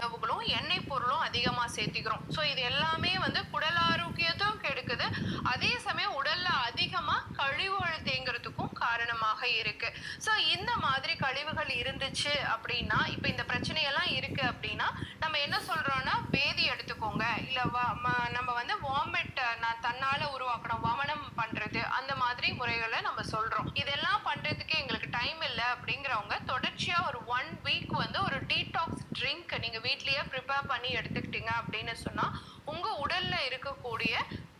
உணவுகளும் எண்ணெய் பொருளும் அதிகமா சேர்த்திக்கிறோம். ஸோ இது எல்லாமே வந்து குடல் ஆரோக்கியத்தும் கெடுக்குது. அதே சமயம் உடல்ல அதிகமா கழிவுகள் தேங்குறதுக்கும் காரணமாக இருக்கு. ஸோ இந்த மாதிரி கழிவுகள் இருந்துச்சு அப்படின்னா இப்போ இந்த பிரச்சனையெல்லாம் இருக்கு அப்படின்னா நம்ம என்ன சொல்றோம்னா பேதி எடுத்துக்கோங்க. இல்ல ம- நம்ம வந்து வாமிட் நான் தன்னால உருவாக்கணும் வமனம் பண்றது அந்த மாதிரி முறைகளை நம்ம சொல்றோம். இதெல்லாம் பண்றதுக்கு எங்களுக்கு டைம் இல்லை அப்படிங்கிறவங்க தொடர்ச்சியா ஒரு ஒன் வீக் வந்து ஒரு டீடாக்ஸ் ட்ரிங்க் நீங்கள் வீட்லேயே ப்ரிப்பேர் பண்ணி எடுத்துக்கிட்டீங்க அப்படின்னு சொன்னால் உங்கள் உடலில் இருக்கக்கூடிய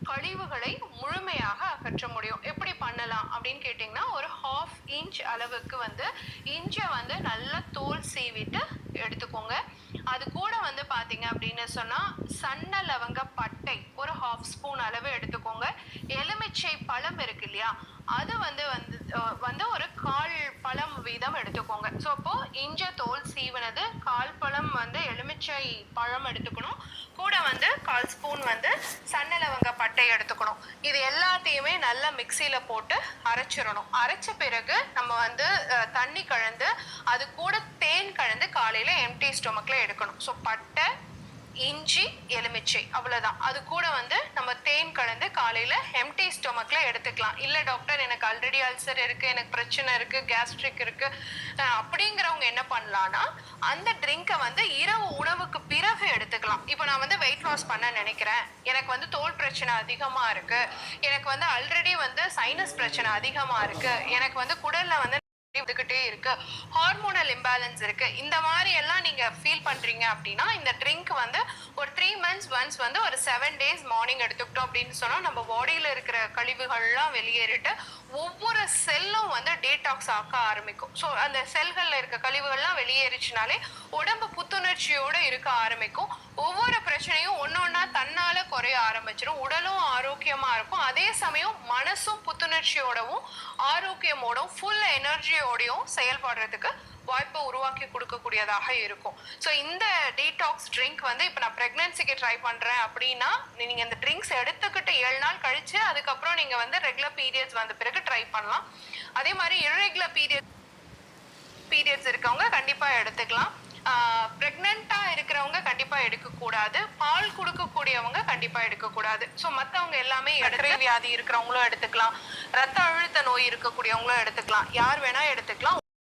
கழிவுகளை முழுமையாக அகற்ற முடியும். எப்படி பண்ணலாம் அப்படின்னு கேட்டிங்கன்னா ஒரு ஹாஃப் இன்ச் அளவுக்கு வந்து இன்ச்சை வந்து நல்லா தோல் சீவிட்டு எடுத்துக்கோங்க. அது கூட வந்து பார்த்தீங்க அப்படின்னு சொன்னால் சன்ன லவங்க பட்டை ஒரு ஹாஃப் ஸ்பூன் அளவு எடுத்துக்கோங்க. எலுமிச்சை பழம் இருக்கு இல்லையா? அது வந்து வந்து வந்து ஒரு கால் பழம் வீதம் எடுத்துக்கோங்க ஸோ அப்போ இஞ்ச தோல் சீவனது கால் பழம் பச்சை பழம் எடுத்துக்கணும். கூட வந்து கால் ஸ்பூன் வந்து சன்ன லவங்க பட்டை எடுத்துக்கணும். இது எல்லாத்தையுமே நல்லா மிக்சியில் போட்டு அரைச்சிடணும். அரைச்ச பிறகு நம்ம வந்து தண்ணி கலந்து அது கூட தேன் கலந்து காலையில் எம்டி ஸ்டொமக்கில் எடுக்கணும். ஸோ பட்டை இஞ்சி எலுமிச்சை அவ்வளோதான் அது கூட வந்து நம்ம தேன் கலந்து காலையில் எம்டி ஸ்டொமக்கில் எடுத்துக்கலாம். இல்லை டாக்டர் எனக்கு ஆல்ரெடி அல்சர் இருக்குது எனக்கு பிரச்சனை இருக்குது கேஸ்ட்ரிக் இருக்குது அப்படிங்கிறவங்க என்ன பண்ணலான்னா அந்த ட்ரிங்கை வந்து இரவு உணவுக்கு பிறகு எடுத்துக்கலாம். இப்போ நான் வந்து வெயிட் லாஸ் பண்ண நினைக்கிறேன். எனக்கு வந்து தோல் பிரச்சனை அதிகமாக இருக்குது எனக்கு வந்து ஆல்ரெடி வந்து சைனஸ் பிரச்சனை அதிகமாக இருக்குது எனக்கு வந்து குடலில் வந்து வந்துகிட்டே இருக்கு. ஹார்மோனல் இம்பேலன்ஸ் இருக்கு. இந்த மாதிரி எல்லாம் நீங்க ஃபீல் பண்றீங்க அப்படின்னா இந்த ட்ரிங்க் வந்து ஒரு த்ரீ மந்த்ஸ் ஒன்ஸ் வந்து ஒரு செவன் டேஸ் மார்னிங் எடுத்துக்கிட்டோம் அப்படின்னு சொன்னா நம்ம பாடியில இருக்கிற கழிவுகள்லாம் வெளியேறிட்டு ஒவ்வொரு செல்லும் வந்து டேடாக்ஸ் ஆக்க ஆரம்பிக்கும். ஸோ அந்த செல்கள்ல இருக்க கழிவுகள்லாம் வெளியேறிச்சுனாலே உடம்பு புத்துணர்ச்சியோட இருக்க ஆரம்பிக்கும். ஒவ்வொரு பிரச்சனையும் ஒன்னொன்னா தன்னால ஆரம்பிச்சிடும் உடலும் ஆரோக்கியமா இருக்கும். அதே சமயம் மனசும் புத்துணர்ச்சியோடவும் ஆரோக்கியமோடவும் ஃபுல் எனர்ஜியோடையும் செயல்படுறதுக்கு வாய்ப்பை உருவாக்கி கொடுக்கக்கூடியதாக இருக்கும். ஸோ இந்த டீடாக்ஸ் ட்ரிங்க் வந்து இப்போ நான் ப்ரெக்னன்சிக்கு ட்ரை பண்ணுறேன் அப்படின்னா நீங்கள் இந்த ட்ரிங்க்ஸ் எடுத்துக்கிட்டு ஏழு நாள் கழித்து அதுக்கப்புறம் நீங்கள் வந்து ரெகுலர் பீரியட்ஸ் வந்த பிறகு ட்ரை பண்ணலாம். அதே மாதிரி irregular பீரியட் பீரியட்ஸ் இருக்கவங்க கண்டிப்பாக எடுத்துக்கலாம். ப்ரெக்னெண்ட்டாக இருக்கிறவங்க கண்டிப்பா எடுக்கக்கூடாது. பால் கொடுக்கக்கூடியவங்க கண்டிப்பா எடுக்கக்கூடாது. ஸோ மற்றவங்க எல்லாமே இடத்துல வியாதி இருக்கிறவங்களும் எடுத்துக்கலாம். ரத்த அழுத்த நோய் இருக்கக்கூடியவங்களும் எடுத்துக்கலாம். யார் வேணா எடுத்துக்கலாம்.